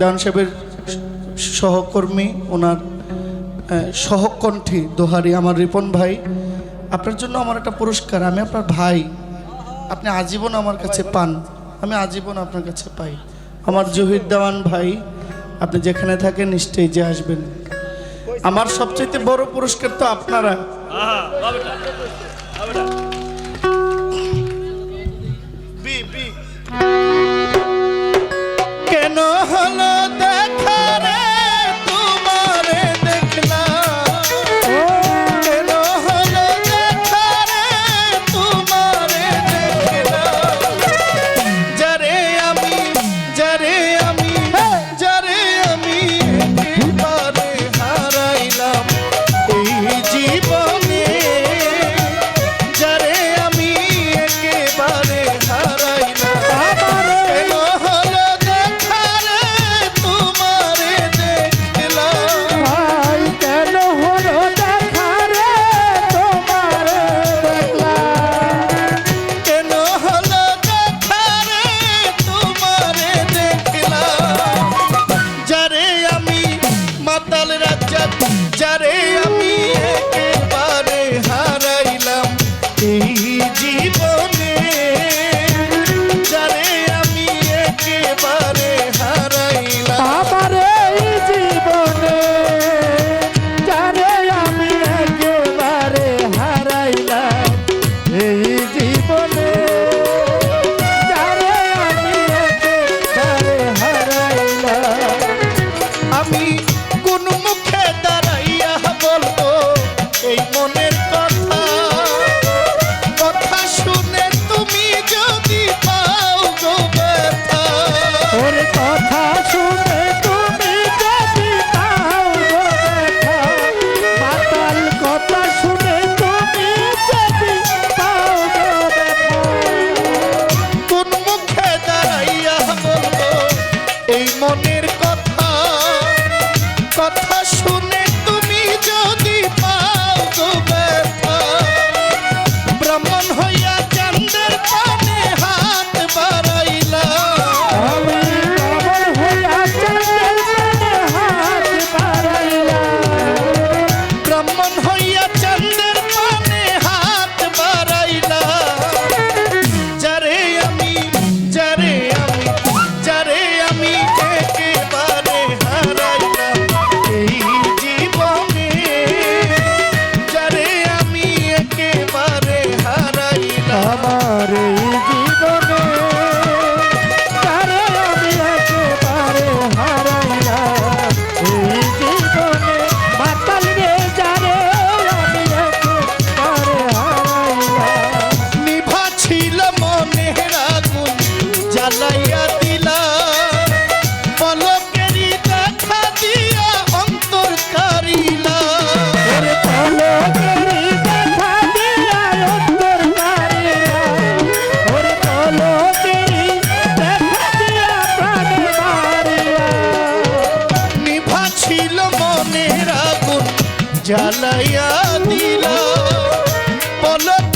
ডান সাহেবের সহকর্মী, ওনার সহকণ্ঠী দোহারি, আমার রিপন ভাই। আপনার জন্য আমার একটা পুরস্কার, আমি আপনার ভাই। আপনি আজীবন আমার কাছে পান, আমি আজীবন আপনার কাছে পাই। আমার জহির দেওয়ান ভাই, আপনি যেখানে থাকেন নিশ্চয়ই যে আসবেন। আমার সবচেয়ে বড় পুরস্কার তো আপনারা। হলো পাতাল রাজ্য যারে gunung cut, cut. জ্বালাইয়া দিল। পলক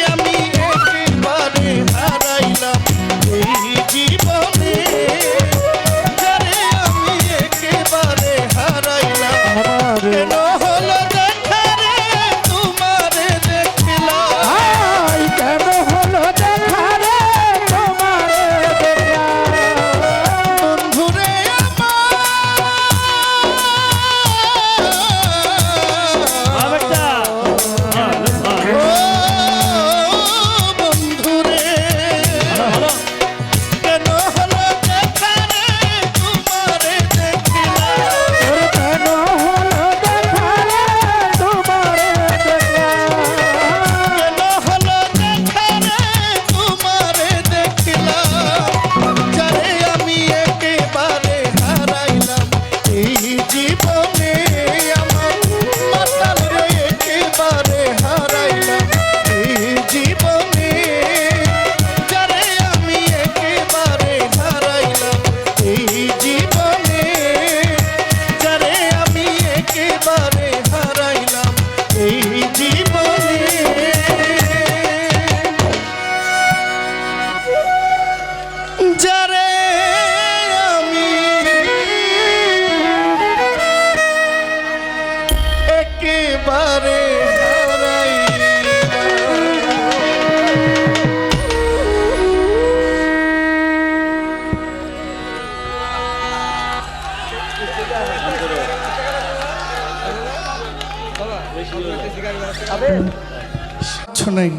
নাই।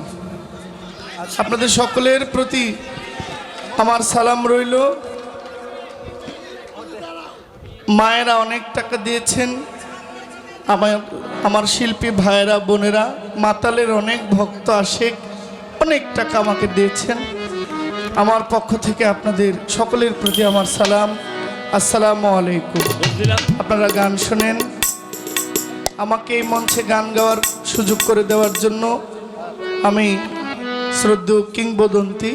আপনাদের সকলের প্রতি আমার সালাম রইল। মায়েরা অনেক টাকা দিয়েছেন। আমার আমার শিল্পী ভাইয়েরা, বোনেরা, মাতালের অনেক ভক্ত আসে অনেক টাকা আমাকে দিয়েছেন। আমার পক্ষ থেকে আপনাদের সকলের প্রতি আমার সালাম। আসসালামু আলাইকুম। আপনারা গান শোনেন। আমাকে এই মঞ্চে গান গাওয়ার সুযোগ করে দেওয়ার জন্য আমি শ্রদ্ধ কিংবদন্তি,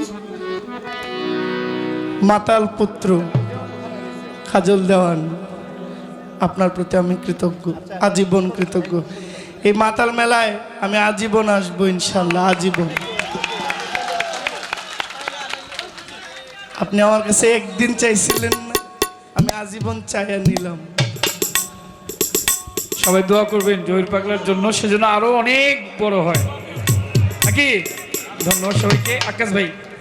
মাতাল পুত্র খাজল দেওয়ান, আপনার প্রতি আমি কৃতজ্ঞ, আজীবন কৃতজ্ঞ। এই মাতাল মেলায় আমি আজীবন আসব ইনশাল্লাহ আজীবন। আপনি আমার কাছে একদিন চাইছিলেন না, আমি আজীবন চাইয়া নিলাম। সবাই দোয়া করবেন, জহির পাগলার জন্য, সেজন্য আরও অনেক বড় হয়। নাকি ধন্যবাদ সবাইকে। আকাশ ভাই।